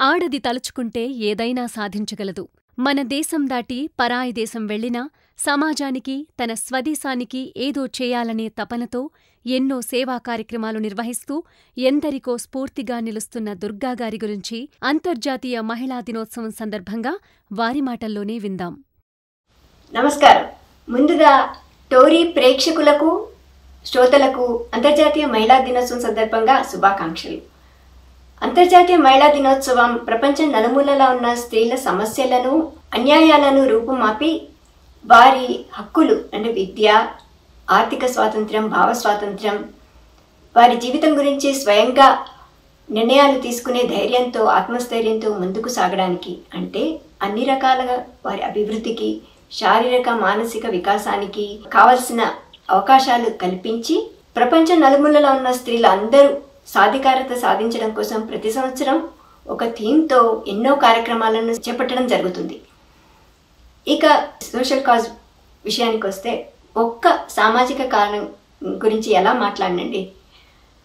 ఆడది తలుచుకుంటే ఏదైనా సాధించగలదు. మన దేశం దాటి పరాయి దేశం వెళ్ళినా సమాజానికి తన స్వదేశానికి ఏదో చేయాలనే తపనతో ఎన్నో సేవా కార్యక్రమాలు నిర్వహిస్తూ ఎందరికో స్ఫూర్తిగా నిలుస్తున్న దుర్గాగారి గురించి అంతర్జాతీయ మహిళా దినోత్సవం సందర్భంగా వారి మాటల్లోనే విందాం. నమస్కారం. ముందుగా టోరీ ప్రేక్షకులకు శ్రోతలకు అంతర్జాతీయ మహిళా దినోత్సవం సందర్భంగా శుభాకాంక్షలు. అంతర్జాతీయ మహిళా దినోత్సవం ప్రపంచం నలుమూలలా ఉన్న స్త్రీల సమస్యలను అన్యాయాలను రూపుమాపి వారి హక్కులు అంటే విద్య ఆర్థిక స్వాతంత్ర్యం భావ స్వాతంత్ర్యం వారి జీవితం గురించి స్వయంగా నిర్ణయాలు తీసుకునే ధైర్యంతో ఆత్మస్థైర్యంతో ముందుకు సాగడానికి అంటే అన్ని రకాలుగా వారి అభివృద్ధికి శారీరక మానసిక వికాసానికి కావలసిన అవకాశాలు కల్పించి ప్రపంచం నలుమూలలో ఉన్న స్త్రీలు అందరూ సాధికారత సాధించడం కోసం ప్రతి సంవత్సరం ఒక థీమ్తో ఎన్నో కార్యక్రమాలను చేపట్టడం జరుగుతుంది. ఇక సోషల్ కాజ్ విషయానికి వస్తే ఒక్క సామాజిక కారణం గురించి ఎలా మాట్లాడనండి?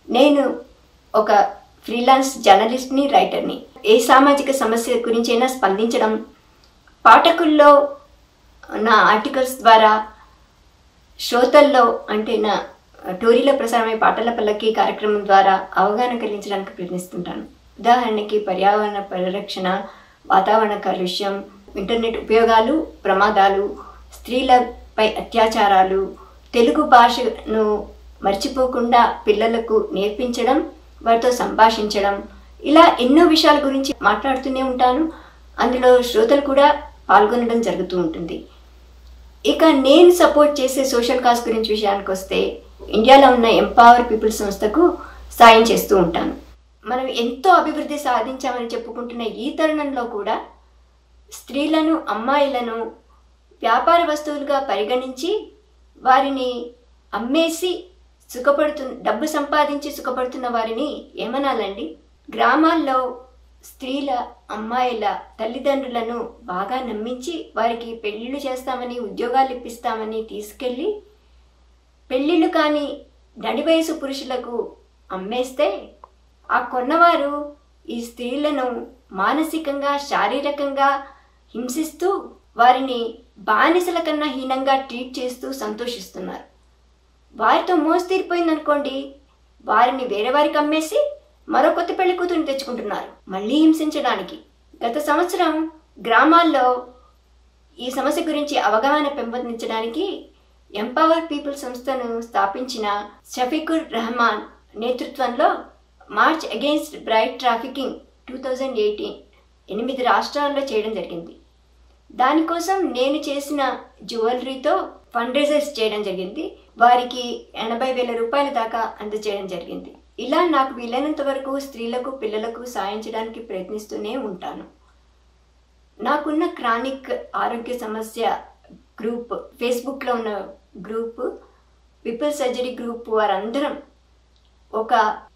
నేను ఒక ఫ్రీలాన్స్ జర్నలిస్ట్ని రైటర్ని. ఏ సామాజిక సమస్య గురించైనా స్పందించడం పాఠకుల్లో నా ఆర్టికల్స్ ద్వారా శ్రోతల్లో అంటే నా టోరీలో ప్రసారమయ్యే పాటల పల్లకి కార్యక్రమం ద్వారా అవగాహన కలిగించడానికి ప్రయత్నిస్తుంటాను. ఉదాహరణకి పర్యావరణ పరిరక్షణ వాతావరణ కాలుష్యం ఇంటర్నెట్ ఉపయోగాలు ప్రమాదాలు స్త్రీలపై అత్యాచారాలు తెలుగు భాషను మర్చిపోకుండా పిల్లలకు నేర్పించడం వారితో సంభాషించడం ఇలా ఎన్నో విషయాల గురించి మాట్లాడుతూనే ఉంటాను. అందులో శ్రోతలు కూడా పాల్గొనడం జరుగుతూ ఉంటుంది. ఇక నేను సపోర్ట్ చేసే సోషల్ కాస్ గురించి విషయానికి వస్తే ఇండియాలో ఉన్న ఎంపవర్ పీపుల్ సంస్థకు సాయం చేస్తూ ఉంటాను. మనం ఎంతో అభివృద్ధి సాధించామని చెప్పుకుంటున్న ఈ తరుణంలో కూడా స్త్రీలను అమ్మాయిలను వ్యాపార వస్తువులుగా పరిగణించి వారిని అమ్మేసి సుఖపడుతు డబ్బు సంపాదించి సుఖపడుతున్న వారిని ఏమనాలండి? గ్రామాల్లో స్త్రీల అమ్మాయిల తల్లిదండ్రులను బాగా నమ్మించి వారికి పెళ్ళిళ్ళు చేస్తామని ఉద్యోగాలు ఇప్పిస్తామని తీసుకెళ్ళి పెళ్ళిళ్ళు కాని నడి వయసు పురుషులకు అమ్మేస్తే ఆ కొన్నవారు ఈ స్త్రీలను మానసికంగా శారీరకంగా హింసిస్తూ వారిని బానిసల కన్నా హీనంగా ట్రీట్ చేస్తూ సంతోషిస్తున్నారు. వారితో మోసు తీరిపోయిందనుకోండి వారిని వేరే వారికి అమ్మేసి మరో కొత్త పెళ్ళి కూతురిని తెచ్చుకుంటున్నారు మళ్ళీ హింసించడానికి. గత సంవత్సరం గ్రామాల్లో ఈ సమస్య గురించి అవగాహన పెంపొందించడానికి ఎంపవర్ పీపుల్ సంస్థను స్థాపించిన షఫీకుర్ రెహమాన్ నేతృత్వంలో march against bride trafficking two thousand eighteen ఎనిమిది రాష్ట్రాల్లో చేయడం జరిగింది. దానికోసం నేను చేసిన జ్యువెలరీతో ఫండ్ రేజర్స్ చేయడం జరిగింది. వారికి ఎనభై వేల రూపాయల దాకా అందజేయడం జరిగింది. ఇలా నాకు వీలైనంత వరకు స్త్రీలకు పిల్లలకు సాయం చేయడానికి ప్రయత్నిస్తూనే ఉంటాను. నాకున్న క్రానిక్ ఆరోగ్య సమస్య గ్రూప్ ఫేస్బుక్లో ఉన్న గ్రూప్ పీపుల్ సర్జరీ గ్రూప్ వారందరం ఒక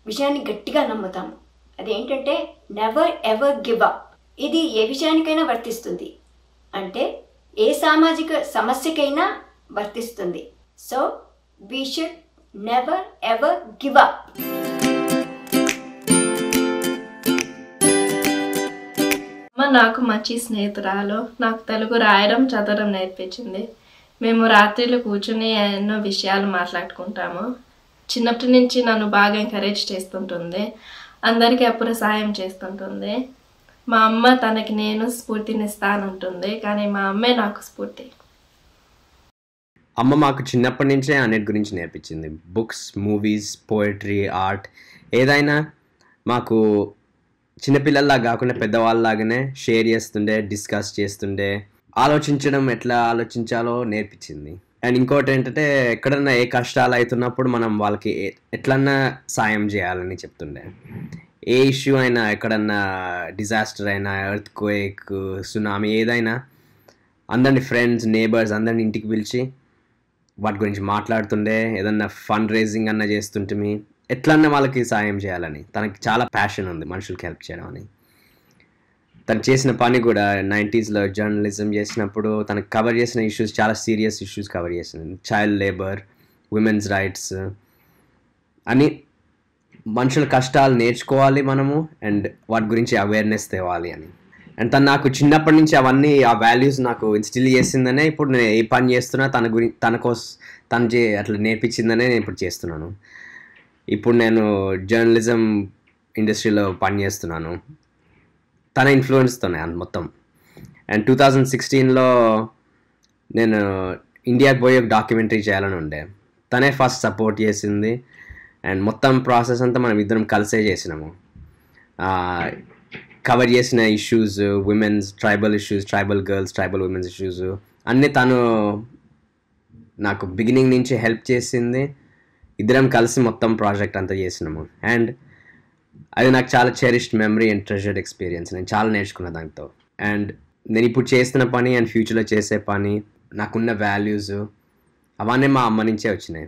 విషయాన్ని గట్టిగా నమ్ముతాము. అదేంటంటే నెవర్ ఎవర్ గివ్ అప్ ఇది ఏ విషయానికైనా వర్తిస్తుంది. అంటే ఏ సామాజిక సమస్యకైనా వర్తిస్తుంది. So we should never ever give up నాకు మంచి స్నేహితురాలు. నాకు తెలుగు రాయడం చదవడం నేర్పించింది. మేము రాత్రిలో కూర్చుని ఎన్నో విషయాలు మాట్లాడుకుంటాము. చిన్నప్పటి నుంచి నన్ను బాగా ఎంకరేజ్ చేస్తుంటుంది. అందరికీ అప్పుడు సహాయం చేస్తుంటుంది. మా అమ్మ తనకి నేను స్ఫూర్తినిస్తానంటుంది. కానీ మా అమ్మే నాకు స్ఫూర్తి. అమ్మ మాకు చిన్నప్పటి నుంచే అన్నిటి గురించి నేర్పించింది. బుక్స్ మూవీస్ పోయిటరీ ఆర్ట్ ఏదైనా మాకు చిన్నపిల్లల్లా కాకుండా పెద్దవాళ్ళలాగానే షేర్ చేస్తుండే డిస్కస్ చేస్తుండే. ఆలోచించడం ఎట్లా ఆలోచించాలో నేర్పించింది. అండ్ ఇంకోటి ఏంటంటే ఎక్కడన్నా ఏ కష్టాలు అవుతున్నప్పుడు మనం వాళ్ళకి ఎట్లన్నా సాయం చేయాలని చెప్తుండే. ఏ ఇష్యూ అయినా ఎక్కడన్నా డిజాస్టర్ అయినా ఎర్త్ క్వేక్ సునామీ ఏదైనా అందరిని ఫ్రెండ్స్ నేబర్స్ అందరిని ఇంటికి పిలిచి వాటి గురించి మాట్లాడుతుండే. ఏదన్నా ఫండ్ రేజింగ్ అన్న చేస్తుంటే ఎట్లన్నా వాళ్ళకి సాయం చేయాలని. తనకి చాలా ప్యాషన్ ఉంది మనుషులకి హెల్ప్ చేయడం అని. తను చేసిన పని కూడా నైంటీస్లో జర్నలిజం చేసినప్పుడు తను కవర్ చేసిన ఇష్యూస్ చాలా సీరియస్ ఇష్యూస్ కవర్ చేసింది. చైల్డ్ లేబర్ ఉమెన్స్ రైట్స్ అని మనుషుల కష్టాలు నేర్చుకోవాలి మనము అండ్ వాటి గురించి అవేర్నెస్ తేవాలి అని. అండ్ తను నాకు చిన్నప్పటి నుంచి అవన్నీ ఆ వాల్యూస్ నాకు ఇన్స్టిల్ చేసిందనే ఇప్పుడు నేను ఏ పని చేస్తున్నా తన గురించి తన కోసం తను చే అట్లా నేర్పించిందనే నేను ఇప్పుడు చేస్తున్నాను. ఇప్పుడు నేను జర్నలిజం ఇండస్ట్రీలో పని చేస్తున్నాను. తన ఇన్ఫ్లుయెన్స్తోనే అది మొత్తం. అండ్ టూ థౌజండ్ సిక్స్టీన్లో నేను ఇండియాకి పోయి ఒక డాక్యుమెంటరీ చేయాలని ఉండే. తనే ఫస్ట్ సపోర్ట్ చేసింది. అండ్ మొత్తం ప్రాసెస్ అంతా మనం ఇద్దరం కలిసే చేసినాము. కవర్ చేసిన issues women's tribal issues tribal girls tribal women's issues అన్నీ తను నాకు బిగినింగ్ నుంచి హెల్ప్ చేసింది. ఇద్దరం కలిసి మొత్తం ప్రాజెక్ట్ అంతా చేసినాము. అండ్ అది నాకు చాలా cherished memory and treasured experience నేను చాలా నేర్చుకున్న దాంతో. అండ్ నేను ఇప్పుడు చేస్తున్న పని అండ్ ఫ్యూచర్లో చేసే పని నాకున్న వాల్యూస్ అవన్నీ మా అమ్మ నుంచే వచ్చినాయి.